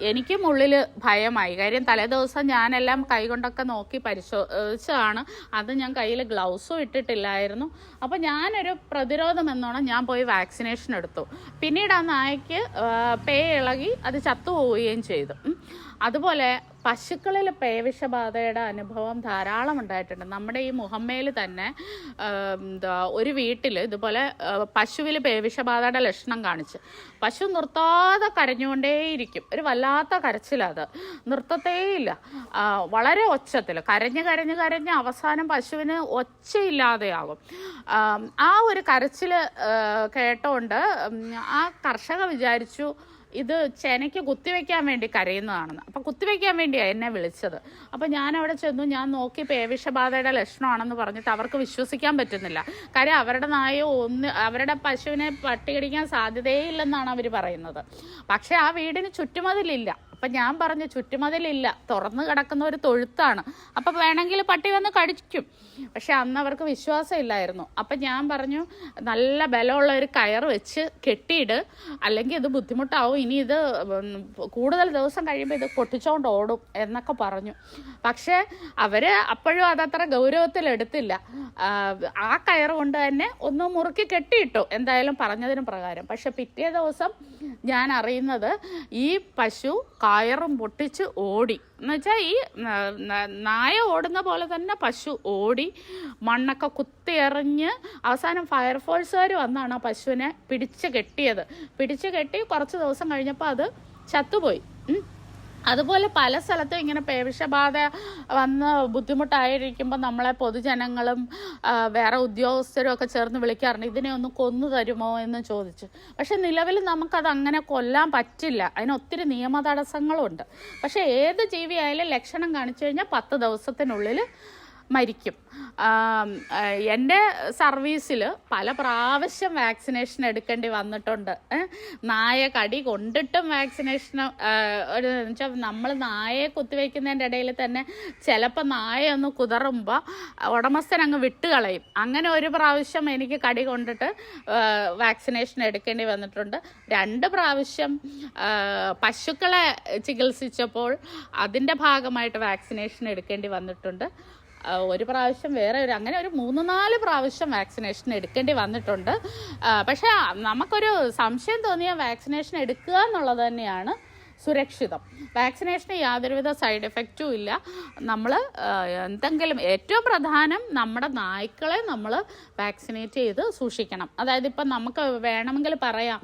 എനിക്കും ഉള്ളിൽ ഭയമായി. കാര്യം തലേദിവസം ഞാനെല്ലാം കൈകൊണ്ടൊക്കെ നോക്കി പരിശോധിച്ചതാണ്. അത് ഞാൻ കയ്യിൽ ഗ്ലൗസും ഇട്ടിട്ടില്ലായിരുന്നു. അപ്പോൾ ഞാനൊരു പ്രതിരോധം എന്നോണം ഞാൻ പോയി വാക്സിനേഷൻ എടുത്തു. പിന്നീട് ആ നായ്ക്ക് പേ ഇളകി അത് ചത്തുപോവുകയും ചെയ്തു. അതുപോലെ പശുക്കളിൽ പേവിഷബാധയുടെ അനുഭവം ധാരാളം ഉണ്ടായിട്ടുണ്ട്. നമ്മുടെ ഈ മുഹമ്മയിൽ തന്നെ എന്താ ഒരു വീട്ടിൽ ഇതുപോലെ പശുവിൽ പേവിഷബാധയുടെ ലക്ഷണം കാണിച്ച്. പശു നിർത്താതെ കരഞ്ഞുകൊണ്ടേയിരിക്കും. ഒരു വല്ലാത്ത കരച്ചിലത്. നിർത്തത്തേയില്ല. വളരെ ഒച്ചത്തിൽ. കരഞ്ഞ് കരഞ്ഞ് കരഞ്ഞ് അവസാനം പശുവിന് ഒച്ചയില്ലാതെയാകും. ആ ഒരു കരച്ചിൽ കേട്ടോണ്ട് ആ കർഷക വിചാരിച്ചു ഇത് ചെനയ്ക്ക് കുത്തിവെക്കാൻ വേണ്ടി കരയുന്നതാണെന്ന്. അപ്പം കുത്തിവെക്കാൻ വേണ്ടിയാണ് എന്നെ വിളിച്ചത്. അപ്പം ഞാൻ അവിടെ ചെന്നു ഞാൻ നോക്കി പേവിഷബാധയുടെ ലക്ഷണമാണെന്ന് പറഞ്ഞിട്ട് അവർക്ക് വിശ്വസിക്കാൻ പറ്റുന്നില്ല. കാര്യം അവരുടെ നായ ഒന്ന് അവരുടെ പശുവിനെ പട്ടി കടിക്കാൻ സാധ്യതയേ ഇല്ലെന്നാണ് അവർ പറയുന്നത്. പക്ഷേ ആ വീടിന് ചുറ്റുമതിലില്ല. അപ്പം ഞാൻ പറഞ്ഞു ചുറ്റുമതിലില്ല തുറന്നു കിടക്കുന്ന ഒരു തൊഴുത്താണ്. അപ്പം വേണമെങ്കിൽ പട്ടി വന്ന് കടിക്കും. പക്ഷെ അന്ന് അവർക്ക് വിശ്വാസമില്ലായിരുന്നു. അപ്പം ഞാൻ പറഞ്ഞു നല്ല ബലമുള്ള ഒരു കയർ വെച്ച് കെട്ടിയിട്. അല്ലെങ്കിൽ ഇത് ബുദ്ധിമുട്ടാവും. ഇനി ഇത് കൂടുതൽ ദിവസം കഴിയുമ്പോൾ ഇത് പൊട്ടിച്ചോണ്ട് ഓടും എന്നൊക്കെ പറഞ്ഞു. പക്ഷേ അവർ അപ്പോഴും അതത്ര ഗൗരവത്തിൽ എടുത്തില്ല ആ കയർ കൊണ്ട് തന്നെ ഒന്ന് മുറുക്കി കെട്ടിയിട്ടു എന്തായാലും പറഞ്ഞതിന് പ്രകാരം. പക്ഷെ പിറ്റേ ദിവസം ഞാൻ അറിയുന്നത് ഈ പശു കയറും പൊട്ടിച്ച് ഓടി. എന്നുവെച്ചാൽ ഈ നായ ഓടുന്ന പോലെ തന്നെ പശു ഓടി. മണ്ണൊക്കെ കുത്തിയെറിഞ്ഞ് അവസാനം ഫയർഫോഴ്സുകാർ വന്നാണ് ആ പശുവിനെ പിടിച്ച് കെട്ടിയത്. പിടിച്ച് കെട്ടി കുറച്ച് ദിവസം കഴിഞ്ഞപ്പോൾ അത് ചത്തുപോയി. അതുപോലെ പല സ്ഥലത്തും ഇങ്ങനെ പേവിഷബാധ വന്ന് ബുദ്ധിമുട്ടായിരിക്കുമ്പോൾ നമ്മളെ പൊതുജനങ്ങളും വേറെ ഉദ്യോഗസ്ഥരും ഒക്കെ ചേർന്ന് വിളിക്കാറുണ്ട് ഇതിനെ ഒന്ന് കൊന്നു തരുമോ? എന്ന് ചോദിച്ചു. പക്ഷെ നിലവിൽ നമുക്കത് അങ്ങനെ കൊല്ലാൻ പറ്റില്ല. അതിന് ഒത്തിരി നിയമ തടസ്സങ്ങളുണ്ട് പക്ഷെ ഏത് ജീവിയായാലും ലക്ഷണം കാണിച്ചു കഴിഞ്ഞാൽ പത്ത് ദിവസത്തിനുള്ളിൽ മരിക്കും. എന്റെ സർവീസിൽ പല പ്രാവശ്യം വാക്സിനേഷൻ എടുക്കേണ്ടി വന്നിട്ടുണ്ട്? നായ കടി കൊണ്ടിട്ടും വാക്സിനേഷൻ ഒരു വെച്ചാൽ നമ്മൾ നായയെ കുത്തിവെക്കുന്നതിന്റെ ഇടയിൽ തന്നെ ചിലപ്പോൾ നായ ഒന്ന് കുതറുമ്പോൾ ഉടമസ്ഥൻ അങ്ങ് വിട്ടുകളയും. അങ്ങനെ ഒരു പ്രാവശ്യം എനിക്ക് കടി കൊണ്ടിട്ട് വാക്സിനേഷൻ എടുക്കേണ്ടി വന്നിട്ടുണ്ട്. രണ്ട് പ്രാവശ്യം പശുക്കളെ ചികിത്സിച്ചപ്പോൾ അതിന്റെ ഭാഗമായിട്ട് വാക്സിനേഷൻ എടുക്കേണ്ടി വന്നിട്ടുണ്ട്. ഒരു പ്രാവശ്യം വേറെ ഒരു അങ്ങനെ ഒരു മൂന്ന് നാല് പ്രാവശ്യം വാക്സിനേഷൻ എടുക്കേണ്ടി വന്നിട്ടുണ്ട്. പക്ഷേ നമുക്കൊരു സംശയം തോന്നിയ വാക്സിനേഷൻ എടുക്കുക എന്നുള്ളത് തന്നെയാണ് സുരക്ഷിതം. വാക്സിനേഷന് യാതൊരുവിധ സൈഡ് എഫക്റ്റും ഇല്ല. നമ്മൾ എന്തെങ്കിലും ഏറ്റവും പ്രധാനം നമ്മുടെ നായ്ക്കളെ നമ്മൾ വാക്സിനേറ്റ് ചെയ്ത് സൂക്ഷിക്കണം. അതായത് ഇപ്പം നമുക്ക് വേണമെങ്കിൽ പറയാം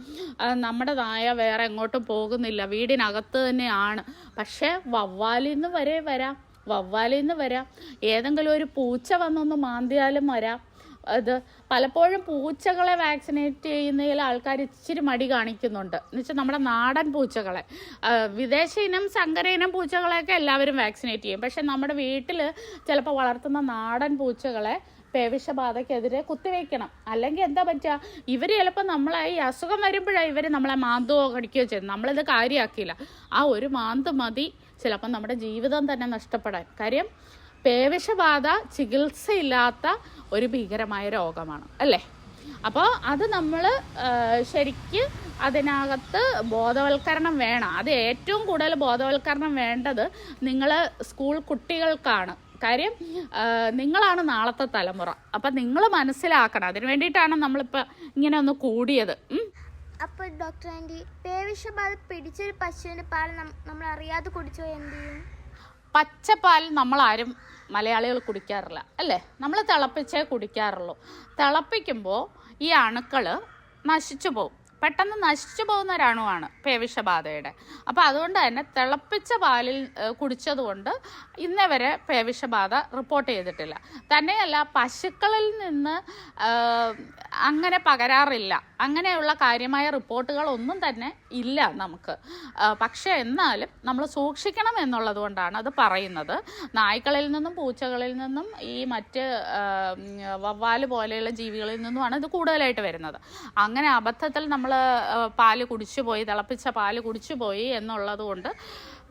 നമ്മുടെ നായ വേറെ എങ്ങോട്ടും പോകുന്നില്ല വീടിനകത്ത് തന്നെയാണ്. പക്ഷേ വവ്വാലിൽ നിന്ന് വരെ വരാം. വവ്വാലിൽ നിന്ന് വരാം. ഏതെങ്കിലും ഒരു പൂച്ച വന്നൊന്ന് മാന്തിയാലും വരാം. അത് പലപ്പോഴും പൂച്ചകളെ വാക്സിനേറ്റ് ചെയ്യുന്നതിൽ ആൾക്കാർ ഇച്ചിരി മടി കാണിക്കുന്നുണ്ട്. എന്ന് വെച്ചാൽ നമ്മുടെ നാടൻ പൂച്ചകളെ. വിദേശ ഇനം സങ്കര ഇനം പൂച്ചകളെയൊക്കെ എല്ലാവരും വാക്സിനേറ്റ് ചെയ്യും. പക്ഷെ നമ്മുടെ വീട്ടിൽ ചിലപ്പോൾ വളർത്തുന്ന നാടൻ പൂച്ചകളെ പേവിഷബാധക്കെതിരെ കുത്തിവെക്കണം. അല്ലെങ്കിൽ എന്താ പറ്റുക ഇവർ ചിലപ്പോൾ നമ്മളെ ഈ അസുഖം വരുമ്പോഴാണ് ഇവർ നമ്മളെ മാന്തുവോ കടിക്കുകയോ ചെയ്യുന്നത്. നമ്മളിത് കാര്യമാക്കിയില്ല ആ ഒരു മാന്ത് മതി. ചിലപ്പോൾ നമ്മുടെ ജീവിതം തന്നെ നഷ്ടപ്പെടാൻ. കാര്യം പേവിഷബാധ ചികിത്സയില്ലാത്ത ഒരു ഭീകരമായ രോഗമാണ് അല്ലേ? അപ്പോൾ അത് നമ്മൾ ശരിക്ക് അതിനകത്ത് ബോധവൽക്കരണം വേണം. അത് ഏറ്റവും കൂടുതൽ ബോധവൽക്കരണം വേണ്ടത് നിങ്ങൾ സ്കൂൾ കുട്ടികൾക്കാണ്. കാര്യം നിങ്ങളാണ് നാളത്തെ തലമുറ. അപ്പം നിങ്ങൾ മനസ്സിലാക്കണം. അതിന് വേണ്ടിയിട്ടാണ് നമ്മളിപ്പോൾ ഇങ്ങനെ ഒന്ന് കൂടിയത്. അപ്പോൾ ഡോക്ടർ ആന്റി പേവിഷബാധ പിടിച്ചൊരു പശുവിന്റെ പാൽ നമ്മൾ അറിയാതെ കുടിച്ചോ എന്ത് ചെയ്യും? പച്ചപ്പാൽ നമ്മളാരും മലയാളികൾ കുടിക്കാറില്ല അല്ലേ? നമ്മൾ തിളപ്പിച്ചേ കുടിക്കാറുള്ളൂ. തിളപ്പിക്കുമ്പോൾ ഈ അണുക്കൾ നശിച്ചു പോകും പെട്ടെന്ന് നശിച്ചു പോകുന്ന ഒരു അണുവാണ് പേവിഷബാധയുടെ. അപ്പോൾ അതുകൊണ്ട് തന്നെ തിളപ്പിച്ച പാലിൽ കുടിച്ചതുകൊണ്ട് ഇന്നേ വരെ പേവിഷബാധ റിപ്പോർട്ട് ചെയ്തിട്ടില്ല. തന്നെയല്ല പശുക്കളിൽ നിന്ന് അങ്ങനെ പകരാറില്ല. അങ്ങനെയുള്ള കാര്യമായ റിപ്പോർട്ടുകളൊന്നും തന്നെ ഇല്ല നമുക്ക്. പക്ഷെ എന്നാലും നമ്മൾ സൂക്ഷിക്കണം എന്നുള്ളത് കൊണ്ടാണ് അത് പറയുന്നത്. നായ്ക്കളിൽ നിന്നും പൂച്ചകളിൽ നിന്നും ഈ മറ്റ് വവ്വാൽ പോലെയുള്ള ജീവികളിൽ നിന്നുമാണ് ഇത് കൂടുതലായിട്ട് വരുന്നത്. അങ്ങനെ അബദ്ധത്തിൽ നമ്മൾ പാൽ കുടിച്ചു പോയി തിളപ്പിച്ച പാൽ കുടിച്ചു പോയി എന്നുള്ളത് കൊണ്ട്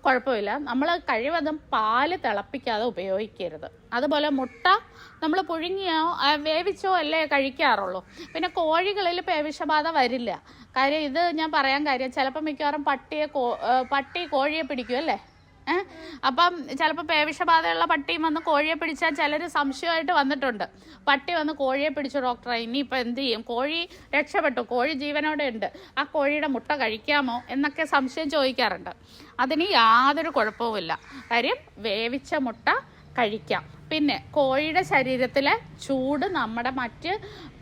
കുഴപ്പമില്ല. നമ്മൾ കഴിവതും പാൽ തിളപ്പിക്കാതെ ഉപയോഗിക്കരുത്. അതുപോലെ മുട്ട നമ്മൾ പുഴുങ്ങിയോ വേവിച്ചോ അല്ലേ കഴിക്കാറുള്ളൂ. പിന്നെ കോഴികളിൽ പേവിഷബാധ വരില്ല. കാര്യം ഇത് ഞാൻ പറയാൻ കാര്യം ചിലപ്പോൾ മിക്കവാറും പട്ടിയെ പട്ടി കോഴിയെ പിടിക്കും അല്ലേ? അപ്പം ചിലപ്പോൾ പേവിഷബാധയുള്ള പട്ടിയും വന്ന് കോഴിയെ പിടിച്ചാൽ ചിലർ സംശയമായിട്ട് വന്നിട്ടുണ്ട്. പട്ടി വന്ന് കോഴിയെ പിടിച്ചു ഡോക്ടറെ ഇനിയിപ്പോൾ എന്ത് ചെയ്യും? കോഴി രക്ഷപ്പെട്ടു കോഴി ജീവനോടെ ഉണ്ട്. ആ കോഴിയുടെ മുട്ട കഴിക്കാമോ എന്നൊക്കെ സംശയം ചോദിക്കാറുണ്ട്. അതിന് യാതൊരു കുഴപ്പവുമില്ല. കാര്യം വേവിച്ച മുട്ട കഴിക്കാം. പിന്നെ കോഴിയുടെ ശരീരത്തിലെ ചൂട് നമ്മുടെ മറ്റ്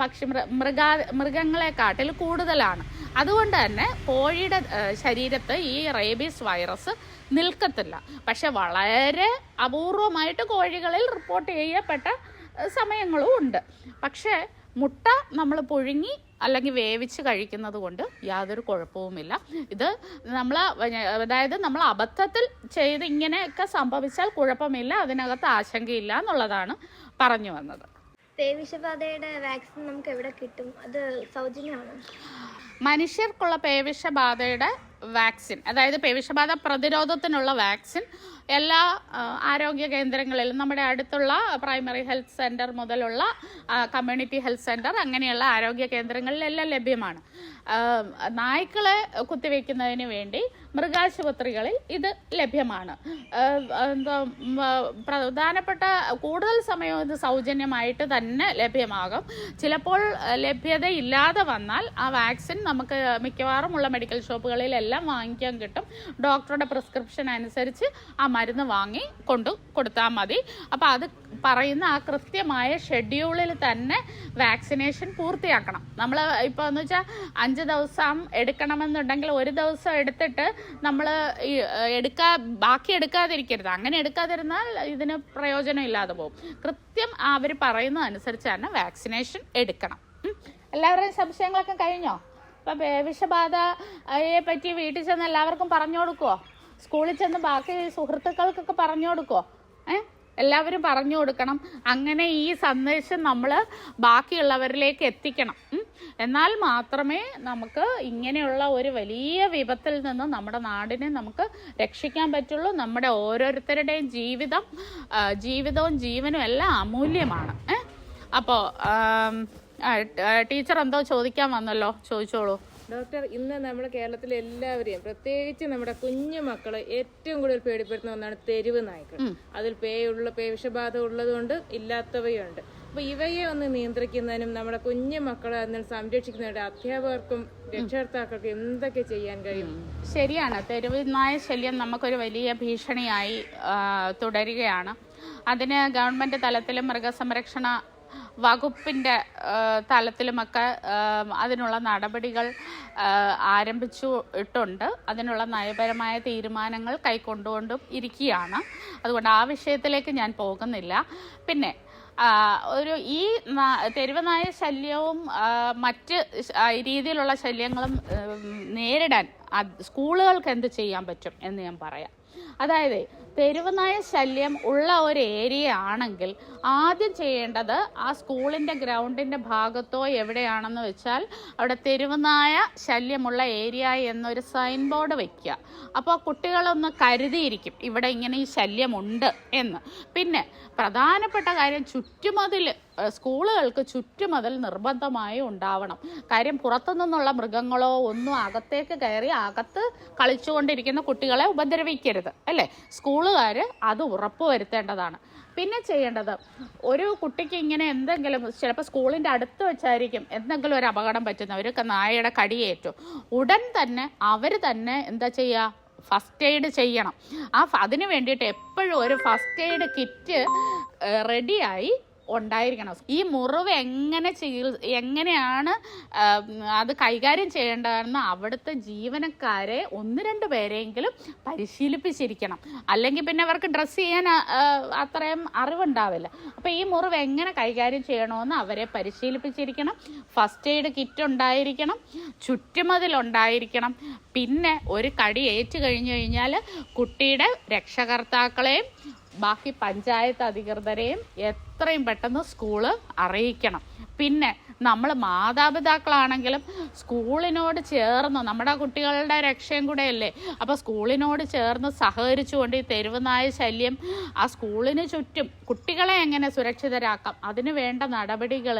പക്ഷി മൃഗാ മൃഗങ്ങളെക്കാട്ടിൽ കൂടുതലാണ്. അതുകൊണ്ട് തന്നെ കോഴിയുടെ ശരീരത്ത് ഈ റേബീസ് വൈറസ് നിൽക്കത്തില്ല. പക്ഷെ വളരെ അപൂർവമായിട്ട് കോഴികളിൽ റിപ്പോർട്ട് ചെയ്യപ്പെട്ട സമയങ്ങളും ഉണ്ട്. പക്ഷേ മുട്ട നമ്മൾ പുഴുങ്ങി അല്ലെങ്കിൽ വേവിച്ച് കഴിക്കുന്നത് കൊണ്ട് യാതൊരു കുഴപ്പവുമില്ല. ഇത് നമ്മൾ അതായത് നമ്മൾ അബദ്ധത്തിൽ ചെയ്ത് ഇങ്ങനെയൊക്കെ സംഭവിച്ചാൽ കുഴപ്പമില്ല അതിനകത്ത് ആശങ്കയില്ല എന്നുള്ളതാണ് പറഞ്ഞു വന്നത്. പേവിഷബാധയുടെ വാക്സിൻ നമുക്ക് എവിടെ കിട്ടും? അത് സൗജന്യമാണ്? മനുഷ്യർക്കുള്ള പേവിഷബാധയുടെ വാക്സിൻ അതായത് പേവിഷബാധ പ്രതിരോധത്തിനുള്ള വാക്സിൻ എല്ലാ ആരോഗ്യ കേന്ദ്രങ്ങളിലും നമ്മുടെ അടുത്തുള്ള പ്രൈമറി ഹെൽത്ത് സെന്റർ മുതലുള്ള കമ്മ്യൂണിറ്റി ഹെൽത്ത് സെന്റർ അങ്ങനെയുള്ള ആരോഗ്യ കേന്ദ്രങ്ങളിലെല്ലാം ലഭ്യമാണ്. നായ്ക്കളെ കുത്തിവെക്കുന്നതിന് വേണ്ടി മൃഗാശുപത്രികളിൽ ഇത് ലഭ്യമാണ്. പ്രധാനപ്പെട്ട കൂടുതൽ സമയവും ഇത് സൗജന്യമായിട്ട് തന്നെ ലഭ്യമാകും. ചിലപ്പോൾ ലഭ്യത ലഭ്യതയില്ലാതെ വന്നാൽ ആ വാക്സിൻ നമുക്ക് മിക്കവാറും ഉള്ള മെഡിക്കൽ ഷോപ്പുകളിലെല്ലാം വാങ്ങിക്കാൻ കിട്ടും. ഡോക്ടറുടെ പ്രിസ്ക്രിപ്ഷൻ അനുസരിച്ച് ആ മരുന്ന് വാങ്ങി കൊണ്ട് കൊടുത്താൽ മതി. അപ്പോൾ അത് പറയുന്ന ആ കൃത്യമായ ഷെഡ്യൂളിൽ തന്നെ വാക്സിനേഷൻ പൂർത്തിയാക്കണം. നമ്മൾ ഇപ്പോൾ എന്ന് വെച്ചാൽ അഞ്ച് ദിവസം എടുക്കണമെന്നുണ്ടെങ്കിൽ ഒരു ദിവസം എടുത്തിട്ട് നമ്മൾ ഈ എടുക്കാ ബാക്കി എടുക്കാതിരിക്കരുത്. അങ്ങനെ എടുക്കാതിരുന്നാൽ ഇതിന് പ്രയോജനം ഇല്ലാതെ പോകും. കൃത്യം അവർ പറയുന്നത് അനുസരിച്ച് തന്നെ വാക്സിനേഷൻ എടുക്കണം. എല്ലാവരുടെയും സംശയങ്ങളൊക്കെ കഴിഞ്ഞോ? അപ്പം വിഷബാധയെ പറ്റി വീട്ടിൽ ചെന്ന് എല്ലാവർക്കും പറഞ്ഞു കൊടുക്കുവോ? സ്കൂളിൽ ചെന്ന് ബാക്കി സുഹൃത്തുക്കൾക്കൊക്കെ പറഞ്ഞു കൊടുക്കോ ഏഹ് എല്ലാവരും പറഞ്ഞു കൊടുക്കണം. അങ്ങനെ ഈ സന്ദേശം നമ്മൾ ബാക്കിയുള്ളവരിലേക്ക് എത്തിക്കണം. എന്നാൽ മാത്രമേ നമുക്ക് ഇങ്ങനെയുള്ള ഒരു വലിയ വിപത്തിൽ നിന്ന് നമ്മുടെ നാടിനെ നമുക്ക് രക്ഷിക്കാൻ പറ്റുള്ളൂ. നമ്മുടെ ഓരോരുത്തരുടെയും ജീവിതം ജീവിതവും ജീവനും എല്ലാം അമൂല്യമാണ്. അപ്പോൾ ടീച്ചർ എന്തോ ചോദിക്കാൻ വന്നല്ലോ? ചോദിച്ചോളൂ. ഡോക്ടർ ഇന്ന് നമ്മുടെ കേരളത്തിലെ എല്ലാവരെയും പ്രത്യേകിച്ച് നമ്മുടെ കുഞ്ഞു മക്കളെ ഏറ്റവും കൂടുതൽ പേടിപ്പെടുത്തുന്ന ഒന്നാണ് തെരുവ് നായ്ക്കൾ. അതിൽ പേയുള്ള പേവിഷബാധ ഉള്ളതുകൊണ്ട് ഇല്ലാത്തവയുണ്ട്. അപ്പൊ ഇവയെ ഒന്ന് നിയന്ത്രിക്കുന്നതിനും നമ്മുടെ കുഞ്ഞു മക്കളെ അതിൽ സംരക്ഷിക്കുന്നതിനും അധ്യാപകർക്കും രക്ഷകർത്താക്കൾക്കും എന്തൊക്കെ ചെയ്യാൻ കഴിയും? ശരിയാണ്. തെരുവ് നായ ശല്യം നമുക്കൊരു വലിയ ഭീഷണിയായി തുടരുകയാണ്. അതിന് ഗവൺമെന്റ് തലത്തിലും മൃഗസംരക്ഷണ വകുപ്പിന്റെ തലത്തിലുമൊക്കെ അതിനുള്ള നടപടികൾ ആരംഭിച്ചു ഇട്ടുണ്ട് അതിനുള്ള നയപരമായ തീരുമാനങ്ങൾ കൈക്കൊണ്ടുകൊണ്ടും ഇരിക്കുകയാണ്. അതുകൊണ്ട് ആ വിഷയത്തിലേക്ക് ഞാൻ പോകുന്നില്ല. പിന്നെ ഒരു ഈ തെരുവനായ തെരുവ് ശല്യവും മറ്റ് രീതിയിലുള്ള ശല്യങ്ങളും നേരിടാൻ സ്കൂളുകൾക്ക് എന്ത് ചെയ്യാൻ പറ്റും എന്ന് ഞാൻ പറയാം. അതായത് തെരുവുനായ ശല്യം ഉള്ള ഒരു ഏരിയ ആണെങ്കിൽ ആദ്യം ചെയ്യേണ്ടത് ആ സ്കൂളിന്റെ ഗ്രൗണ്ടിന്റെ ഭാഗത്തോ എവിടെയാണെന്ന് വെച്ചാൽ അവിടെ തെരുവുനായ ശല്യമുള്ള ഏരിയ എന്നൊരു സൈൻ ബോർഡ് വയ്ക്കുക അപ്പോൾ കുട്ടികളൊന്ന് കരുതിയിരിക്കും ഇവിടെ ഇങ്ങനെ ഈ ശല്യമുണ്ട് എന്ന്. പിന്നെ പ്രധാനപ്പെട്ട കാര്യം ചുറ്റുമതിൽ സ്കൂളുകൾക്ക് ചുറ്റുമതിൽ നിർബന്ധമായി ഉണ്ടാവണം. കാര്യം പുറത്തു നിന്നുള്ള മൃഗങ്ങളോ ഒന്നും അകത്തേക്ക് കയറി അകത്ത് കളിച്ചുകൊണ്ടിരിക്കുന്ന കുട്ടികളെ ഉപദ്രവിക്കരുത് അല്ലേ? സ്കൂളുകാർ അത് ഉറപ്പുവരുത്തേണ്ടതാണ് പിന്നെ ചെയ്യേണ്ടത് ഒരു കുട്ടിക്ക് ഇങ്ങനെ എന്തെങ്കിലും ചിലപ്പോൾ സ്കൂളിന്റെ അടുത്ത് വെച്ചായിരിക്കും എന്തെങ്കിലും ഒരു അപകടം പറ്റുന്ന ഒരു ക- നായയുടെ കടിയേറ്റു. ഉടൻ തന്നെ അവർ തന്നെ എന്താ ചെയ്യുക ഫസ്റ്റ് എയ്ഡ് ചെയ്യണം. ആ അതിന് വേണ്ടിയിട്ട് എപ്പോഴും ഒരു ഫസ്റ്റ് എയ്ഡ് കിറ്റ് റെഡിയായി ഉണ്ടായിരിക്കണം. ഈ മുറിവ് എങ്ങനെ ചികിത്സ എങ്ങനെയാണ് അത് കൈകാര്യം ചെയ്യേണ്ടതെന്ന് അവിടുത്തെ ജീവനക്കാരെ ഒന്ന് രണ്ട് പേരെങ്കിലും പരിശീലിപ്പിച്ചിരിക്കണം. അല്ലെങ്കിൽ പിന്നെ അവർക്ക് ഡ്രസ്സ് ചെയ്യാൻ അത്രയും അറിവുണ്ടാവില്ല. അപ്പോൾ ഈ മുറിവ് എങ്ങനെ കൈകാര്യം ചെയ്യണമെന്ന് അവരെ പരിശീലിപ്പിച്ചിരിക്കണം. ഫസ്റ്റ് എയ്ഡ് കിറ്റ് ഉണ്ടായിരിക്കണം. ചുറ്റുമതിൽ ഉണ്ടായിരിക്കണം. പിന്നെ ഒരു കടി ഏറ്റു കഴിഞ്ഞു കഴിഞ്ഞാൽ കുട്ടിയുടെ രക്ഷകർത്താക്കളെയും ബാക്കി പഞ്ചായത്ത് അധികൃതരെയും എത്രയും പെട്ടെന്ന് സ്കൂൾ അറിയിക്കണം. പിന്നെ നമ്മൾ മാതാപിതാക്കളാണെങ്കിലും സ്കൂളിനോട് ചേർന്ന് നമ്മുടെ കുട്ടികളുടെ രക്ഷയും കൂടെയല്ലേ? അപ്പോൾ സ്കൂളിനോട് ചേർന്ന് സഹകരിച്ചുകൊണ്ട് ഈ തെരുവുനായ ശല്യം ആ സ്കൂളിന് ചുറ്റും കുട്ടികളെ എങ്ങനെ സുരക്ഷിതരാക്കാം? അതിന് വേണ്ട നടപടികൾ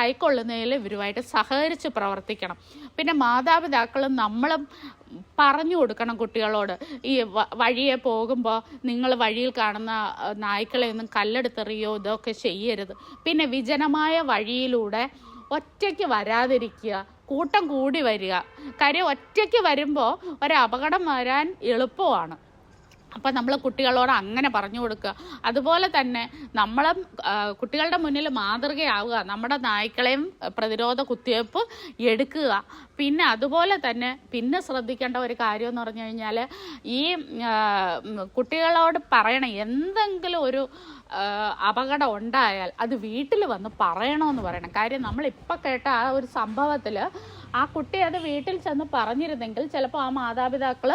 കൈക്കൊള്ളുന്നതിൽ ഇവരുമായിട്ട് സഹകരിച്ച് പ്രവർത്തിക്കണം. പിന്നെ മാതാപിതാക്കളും നമ്മളും പറഞ്ഞു കൊടുക്കണം കുട്ടികളോട്. ഈ വഴിയെ പോകുമ്പോൾ നിങ്ങൾ വഴിയിൽ കാണുന്ന നായ്ക്കളെ ഒന്നും കല്ലെടുത്തെറിയോ ഇതൊക്കെ ചെയ്യരുത്. പിന്നെ വിജനമായ വഴിയിലൂടെ ഒറ്റയ്ക്ക് വരാതിരിക്കുക കൂട്ടം കൂടി വരിക. കാര്യം ഒറ്റയ്ക്ക് വരുമ്പോൾ ഒരു അപകടം വരാൻ എളുപ്പമാണ്. അപ്പം നമ്മൾ കുട്ടികളോട് അങ്ങനെ പറഞ്ഞു കൊടുക്കുക. അതുപോലെ തന്നെ നമ്മളെ കുട്ടികളുടെ മുന്നിൽ മാതൃകയാവുക നമ്മുടെ നായ്ക്കളെയും പ്രതിരോധ കുത്തിവയ്പ്പ് എടുക്കുക. പിന്നെ അതുപോലെ തന്നെ പിന്നെ ശ്രദ്ധിക്കേണ്ട ഒരു കാര്യം എന്ന് പറഞ്ഞു കഴിഞ്ഞാൽ ഈ കുട്ടികളോട് പറയണം എന്തെങ്കിലും ഒരു അപകടം ഉണ്ടായാൽ അത് വീട്ടിൽ വന്ന് പറയണമെന്ന് പറയണം. കാര്യം നമ്മളിപ്പോൾ കേട്ട ആ ഒരു സംഭവത്തിൽ ആ കുട്ടി അത് വീട്ടിൽ ചെന്ന് പറഞ്ഞിരുന്നെങ്കിൽ ചിലപ്പോൾ ആ മാതാപിതാക്കൾ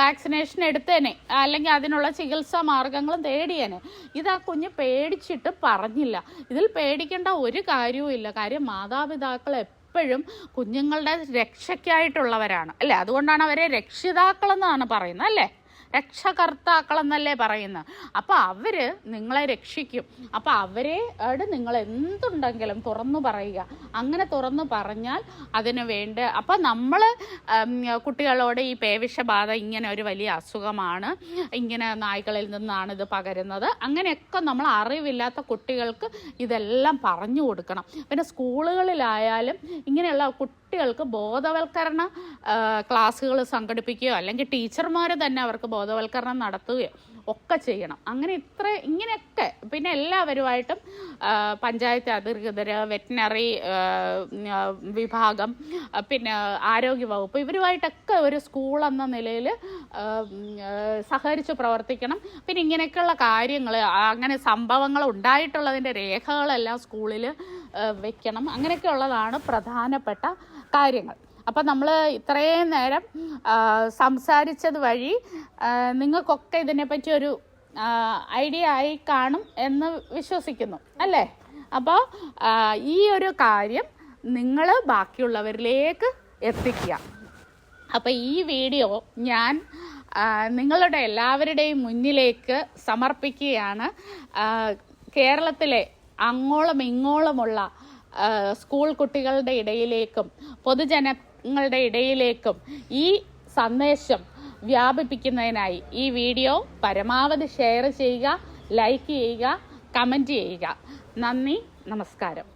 വാക്സിനേഷൻ എടുത്തേനെ അല്ലെങ്കിൽ അതിനുള്ള ചികിത്സാ മാർഗങ്ങളും തേടിയേനെ. ഇത് ആ കുഞ്ഞ് പേടിച്ചിട്ട് പറഞ്ഞില്ല. ഇതിൽ പേടിക്കേണ്ട ഒരു കാര്യവും ഇല്ല. കാര്യം മാതാപിതാക്കൾ എപ്പോഴും കുഞ്ഞുങ്ങളുടെ രക്ഷയ്ക്കായിട്ടുള്ളവരാണ്. അല്ലേ? അതുകൊണ്ടാണ് അവരെ രക്ഷിതാക്കളെന്നാണ് പറയുന്നത്. അല്ലേ? രക്ഷകർത്താക്കളെന്നല്ലേ പറയുന്നത്. അപ്പോൾ അവർ നിങ്ങളെ രക്ഷിക്കും. അപ്പോൾ അവരെ നിങ്ങൾ എന്തുണ്ടെങ്കിലും തുറന്നു പറയുക. അങ്ങനെ തുറന്നു പറഞ്ഞാൽ അതിന് വേണ്ട. അപ്പോൾ നമ്മൾ കുട്ടികളോട് ഈ പേവിഷബാധ ഇങ്ങനെ ഒരു വലിയ അസുഖമാണ്. ഇങ്ങനെ നായ്ക്കളിൽ നിന്നാണ് ഇത് പകരുന്നത്. അങ്ങനെയൊക്കെ നമ്മൾ അറിവില്ലാത്ത കുട്ടികൾക്ക് ഇതെല്ലാം പറഞ്ഞു കൊടുക്കണം. പിന്നെ സ്കൂളുകളിലായാലും ഇങ്ങനെയുള്ള കുട്ടികൾക്ക് ബോധവൽക്കരണ ക്ലാസ്സുകൾ സംഘടിപ്പിക്കുകയോ അല്ലെങ്കിൽ ടീച്ചർമാർ തന്നെ അവർക്ക് ബോധവൽക്കരണം നടത്തുകയോ ഒക്കെ ചെയ്യണം. അങ്ങനെ ഇത്ര ഇങ്ങനെയൊക്കെ പിന്നെ എല്ലാവരുമായിട്ടും പഞ്ചായത്ത് അധികൃതർ വെറ്റിനറി വിഭാഗം പിന്നെ ആരോഗ്യ വകുപ്പ് ഇവരുമായിട്ടൊക്കെ ഒരു സ്കൂൾ എന്ന നിലയിൽ സഹകരിച്ച് പ്രവർത്തിക്കണം. പിന്നെ ഇങ്ങനെയൊക്കെയുള്ള കാര്യങ്ങൾ അങ്ങനെ സംഭവങ്ങൾ ഉണ്ടായിട്ടുള്ളതിന്റെ രേഖകളെല്ലാം സ്കൂളിൽ വെക്കണം. അങ്ങനെയൊക്കെ ഉള്ളതാണ് പ്രധാനപ്പെട്ട കാര്യങ്ങൾ. അപ്പം നമ്മൾ ഇത്രയും നേരം സംസാരിച്ചത് വഴി നിങ്ങൾക്കൊക്കെ ഇതിനെപ്പറ്റി ഒരു ഐഡിയ ആയി കാണും എന്ന് വിശ്വസിക്കുന്നു. അല്ലേ? അപ്പോൾ ഈ ഒരു കാര്യം നിങ്ങൾ ബാക്കിയുള്ളവരിലേക്ക് എത്തിക്കുക. അപ്പോൾ ഈ വീഡിയോ ഞാൻ നിങ്ങളുടെ എല്ലാവരുടെയും മുന്നിലേക്ക് സമർപ്പിക്കുകയാണ്. കേരളത്തിലെ അങ്ങോളം ഇങ്ങോളമുള്ള സ്കൂൾ കുട്ടികളുടെ ഇടയിലേക്കും പൊതുജനങ്ങളുടെ ഇടയിലേക്കും ഈ സന്ദേശം വ്യാപിപ്പിക്കുന്നതിനായി ഈ വീഡിയോ പരമാവധി ഷെയർ ചെയ്യുക ലൈക്ക് ചെയ്യുക കമന്റ് ചെയ്യുക. നന്ദി നമസ്കാരം.